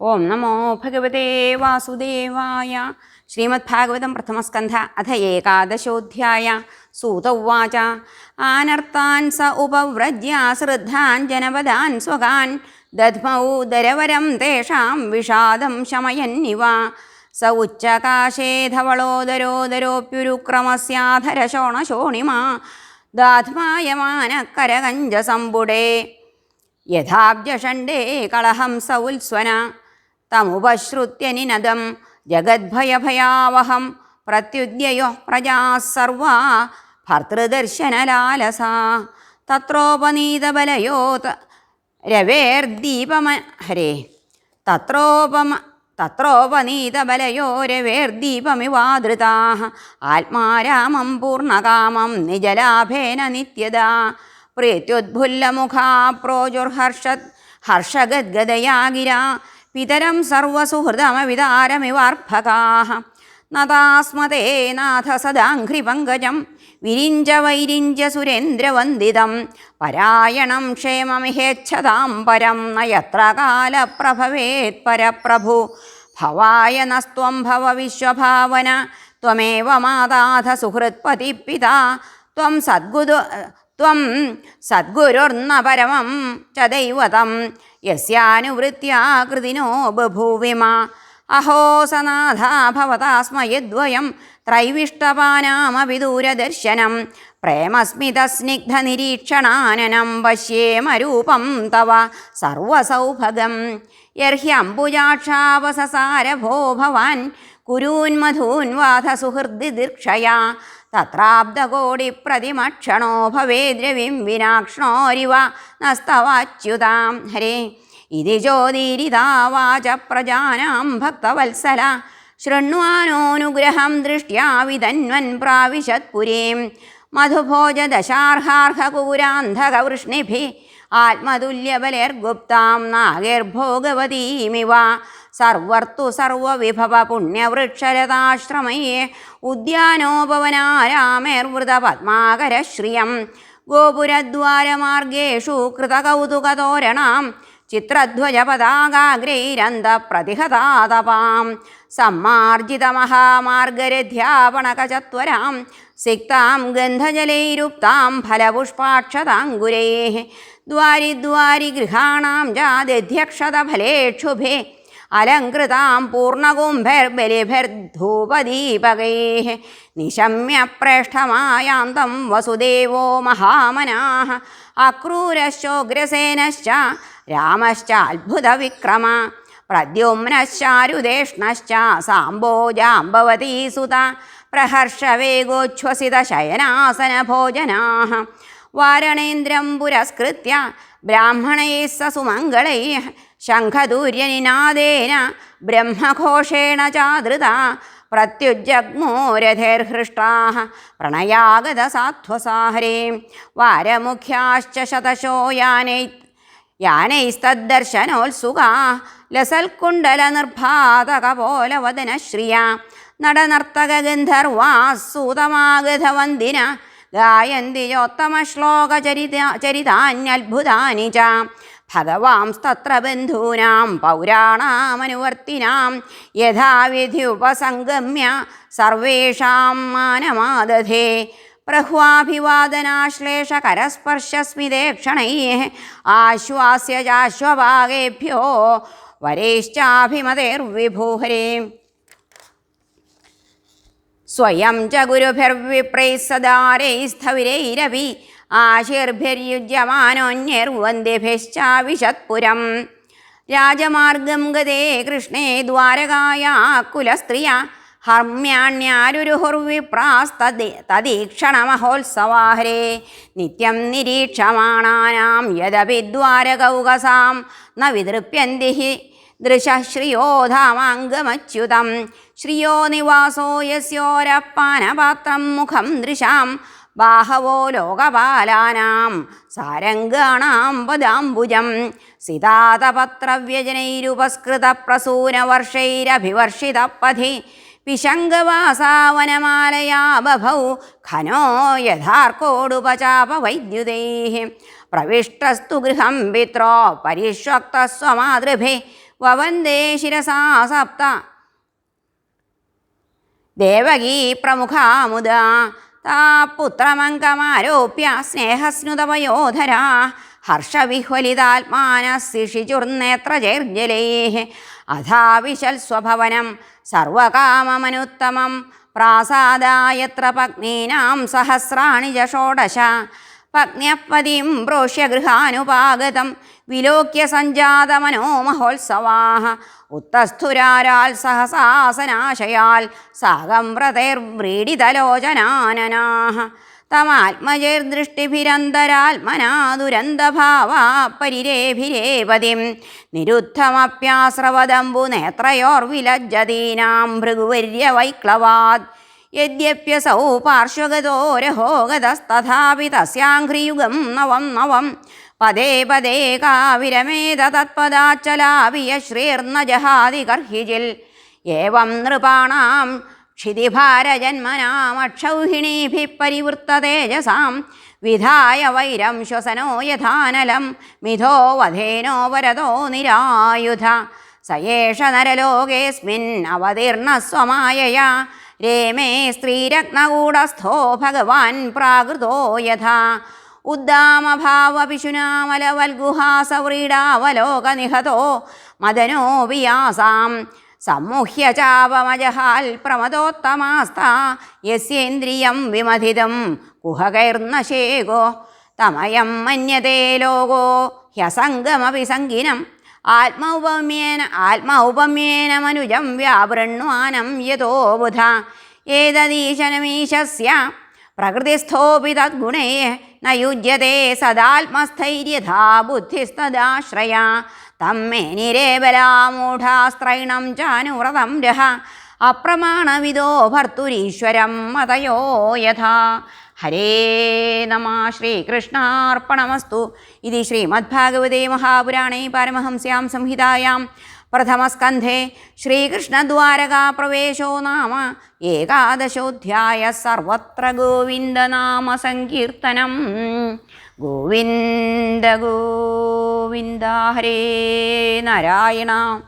ഓം നമോ ഭഗവതേ വാസുദേവായ. ശ്രീമദ്ഭാഗവതം പ്രഥമസ്കന്ധ അഥ ഏകാദശോധ്യായ. സൂത ഉവാച. ആനർത്താൻ സ ഉപവ്രജ്യാ ശ്രദ്ധാൻ ജനപദാൻ സ്വകാൻ. ദധ്മൗ ദരവരം തേഷാം വിഷാദം ശമയന്നിവ. സ ഉച്ചകാശേധവളോദരോദരോപ്യുരുക്രമസ്യാധരശോണശോണിമാ ദാധ്മായമാനക്കരകഞ്ചസമ്പുടേ യഥാബ്ജഷണ്ടേ യഥാബ്ജഷണ്ഡേ സ ഉത്സ്വന തമുപശ്രുത്യ നിനദം ജഗദ്ഭയഭയാവഹം പ്രത്യുദ്യയോ പ്രജാ സർവാ ഭർത്തൃദർശനലാലസാ. തത്രോപനീതബലയോ രവേർദീപമ ഹരേ തത്രോപമ തത്രോപനീതബലയോ രവേർദീപമിവാദൃതാ ആത്മാരാമം പൂർണകാമം നിജലാഭേന നിത്യദാ. പ്രീത്യുദ്ഭുല്ലമുഖാ പ്രോജുർഹർഷ ഹർഷഗദ്ഗതയാ ഗിരാ പിതരം സർവസുഹൃദമവിതാരമിവാർഭകാः നതാസ്മതേ നാഥ സദാഘ്രിപങ്കജം. വിരിഞ്ച വൈരിഞ്ച സുരേന്ദ്രവന്ദിതം. പരായണം ക്ഷേമമിഹേച്ഛതാം പരം. നയത്ര കാലപ്രഭവേത് പരപ്രഭു ഭവായ നസ്ത്വം ഭവ വിശ്വഭാവന. ത്വമേവ മാതാഥ സുഹൃത്പതി പിതാ ത്വം സദ്ഗുരു ത്വം സദ്ഗുരുർന്ന പരമം ച ദൈവതം. യസ്യാനുവൃത്യാ കൃതിനോ ബഭൂവിമ അഹോ സനാഥ ഭവതാസ്മയദ്വയം ത്രൈവിഷ്ടപാനാമപി ദൂരദർശനം പ്രേമസ്മിതസ്നിഗ്ധനിരീക്ഷണാനനം പശ്യേമരൂപം തവ സർവസൗഭഗം. യർഹ്യംബുജാക്ഷാവസസാരഭോ ഭവാൻ കുരൂന്മധൂൻവാധ സുഹൃദി ദീർക്ഷയാ. തത്രാബ്ദകോടിപ്രതിമക്ഷണോ ഭവേദ്രവിം വിനാക്ഷ്ണോരിവ നസ്തവാച്യുതാം. ഹരേ. ഇതി ജ്യോതിരിതാവാച വാച പ്രജാനാം ഭക്തവത്സല. ശൃണ്വാനോനുഗ്രഹം ദൃഷ്ട്യാ വിതന്വൻ പ്രാവിശത്പുരീം. മധുഭോജദശാർഹാർഹകൂരാന്ധകവൃഷ്ണിഭി ആത്മതുല്യബലേർഗുപ്താം നാഗേർഭോഗവതീമിവ. സർവർത്തു സർവവിഭവ പുണ്യവൃക്ഷരതാശ്രമയേ ഉദ്യാനോപവനാരാമേർവൃത പത്മാകരശ്രിയം ഗോപുരദ്വാരമാർഗേഷു കൃതകൗതുകതോരണാം ചിത്രധ്വജപതാകാഗ്രൈരന്തപ്രതിഹതാതപാം. സമ്മാർജിതമഹാമാർഗരഥ്യാപണകചത്വരാം സിക്താം ഗന്ധജലൈരുക്താം ഫലപുഷ്പാക്ഷതാങ്കുരൈः. ദ്വാരിദ്വാരി ഗൃഹാണാം ജാദ്യധ്യക്ഷതഫലേക്ഷുഭേ അലങ്കൃതാം പൂർണകുംഭൈർബലിഭിർധൂപദീപകൈः നിശമ്യപ്രേഷ്ഠമായാന്തം വസുദേവോ മഹാമനാः. അക്രൂരശ്ചോഗ്രസേനശ്ച രാമശ്ച അത്ഭുതവിക്രമ. പ്രദ്യുമ്നശ്ചാരുദേഷ്ണശ്ച സാംബോജാംബവതീ സുത. ഭോജനാ വാരണേന്ദ്രം പുരസ്കൃത്യ ബ്രാഹ്മണൈः സുമംഗളൈः ശംഖദൂര്യനിനാദേന ബ്രഹ്മഘോഷേണ ചാദൃത പ്രണയാഗത സാധ്വസാഹരേ വാരമുഖ്യാശ്ച ശതശോ യാനൈ യാനൈസ്തദ്ദർശനോത്സുകാ ലസൽക്കുണ്ടലനിർഭാതകപോലവദനശ്രിയ നടനർത്തകഗന്ധർവാസൂതമാഗധവന്ദിന ഗായന്തി ചോത്തമശ്ലോകചരിത ചരിതാന്യത്ഭുതാനി ച ഭഗവാംസ്തത്ര ബന്ധൂനാം പൗരാണാമനുവർത്തിനാം യഥാവിധി ഉപസംഗമ്യ സർവേഷാം മാനമാദധേ. പ്രഹ്വാഭിവാദനാശ്ലേഷകരസ്പർശസ്മിതേക്ഷണൈ ആശ്വാസ്യ ചാശ്വഭാഗേഭ്യോ വരേശ്ചാഭിമതേർവിഭൂഹരേ. സ്വയം ച ഗുരുഭിർവിപ്രൈः സദാരൈസ്ഥവിരൈരപി ആശിർഭിര്യുജ്യമാനോന്യർവന്ദിഭിശ്ചാവിശത്പുരം രാജമാർഗം ഗതേ കൃഷ്ണേ ദ്വാരകായ കുലസ്ത്രിയ. ഹർമ്യാണ്യാരുരുഹുർവിപ്രാസ്തദി തദീക്ഷണമഹോത്സവാഹരേ. നിത്യം നിരീക്ഷമാണാനാം യദപി ദ്വാരകൗകസാം. ന വിതൃപ്യന്തി ഹി ദൃശശ്രിയോധാമാംഗമച്യുതം ശ്രിയോ നിവാസോ യസ്യോരപ്പാനപാത്രം മുഖം ദൃശാം. ബാഹവോ ലോകപാലാനാം സാരംഗാണാം പദാംബുജം. സിതാതപത്രവ്യജനൈരുപസ്കൃതപ്രസൂനവർഷൈരഭിവർഷിതപഥി പിശങ്കവാസാവനമാലയാ ബഭൗ ഖനോ യഥാർക്കോടുപചാപവൈദ്യുതൈ. പ്രവിഷ്ടസ്തു ഗൃഹം പിത്രോ പരിഷ്വക്തസ്വമാതൃഭി വവന്ദേ ശിരസാ സപ്ത. ദേവകീ പ്രമുഖാമുദ താ പുത്രമങ്കമാരോപ്യ സ്നേഹസ്നുതവയോധരാ. അഥാ വിശൽ സ്വഭവനം സർവകാമമനുത്തമം പ്രാസാദായത്ര പത്നീനാം സഹസ്രാണി ച ഷോഡശ പത്ന്യപതിം പ്രോഷ്യ ഗൃഹാനുപാഗതം വിലോക്യ സഞ്ജാതമനോമഹോത്സവാः ഉത്തസ്ഥുരാരാൽ സഹസാസനാശയാൽ സാഗം വ്രതൈർവ്രീഡിതലോചനാനനാः തമാത്മജൈർദൃഷ്ടിഭിരന്തരാത്മനാ ദുരന്തഭാവാ പരിരേഭിരേപതിം നിരുദ്ധമപ്യാസ്രവദംബു നേത്രയോർവിലജ്ജതീനാം ഭൃഗുവര്യവൈക്ലവാത് യദ്യപ്യസൗ പാർശ്വഗതോരഹോഗതസ്തഥാപി തസ്യാഘ്രിയുഗം നവം നവം. പദേ പദേ കാവിരമേത തത്പദാച്ചലാവിയ ശ്രീർന്ന ജഹാതി കർഹിജിൽ ഏവം നൃപാണാം ക്ഷിതിഭാരജന്മനാമക്ഷൗഹിണീഭിः പരിവൃത്തതേജസാം വിധായ വൈരം ശ്വസനോ യഥാനലം മിഥോ വധേനോ വരതോ നിരായുധ. സയേഷ നരലോകേസ്മിൻ അവതീർണ സ്വമായയാ. രേമേ സ്ത്രീരത്നകൂടസ്ഥോ ഭഗവാൻ പ്രാകൃതോ യഥാ. ഉദ്ദാമഭാവപിശുനാമലവൽഗുഹാസവ്രീഡാവലോകനിഹതോ മദനോ വിയാസാം. സമ്മുഹ്യ ചാപമജഹാൽ പ്രമദോത്തമാസ്താ യസ്യേന്ദ്രിയം വിമഥിതം കുഹകൈർനശേകോ തമയം മന്യതേ ലോകോ ഹ്യസംഗമപി സംഗിനം ആത്മൗപമ്യേന ആത്മൗപമ്യേന മനുജം വ്യാവൃണ്വാനം യതോ ബുധ. ഏതദീശനമീശസ്യ പ്രകൃതിസ്ഥോപി തദ്ഗുണേ ന യുജ്യത്തെ സദാത്മസ്ഥൈര്യഥാ ബുദ്ധിസ്തദാശ്രയ തമ്മേ നിരേബലാമൂഢാസ്ത്രൈണം ചാനുവ്രതം രഹ. അപ്രമാണവിദോ ഭർത്തുരീശ്വരം മതയോ യഥാ. ഹരേ നമ ശ്രീകൃഷ്ണാർപ്പണമസ്തു. ഇതി ശ്രീമദ്ഭാഗവതേ മഹാപുരാണേ പാരമഹംസ്യാം സംഹിതായാം. പ്രഥമസ്കന്ധേ ശ്രീകൃഷ്ണദ്വാരകാപ്രവേശോ നാമ. ഏകാദശോധ്യായ സർവത്ര ഗോവിന്ദനാമ സങ്കീർത്തനം. ഗോവിന്ദ ഗോവിന്ദ ഹരേ നാരായണ.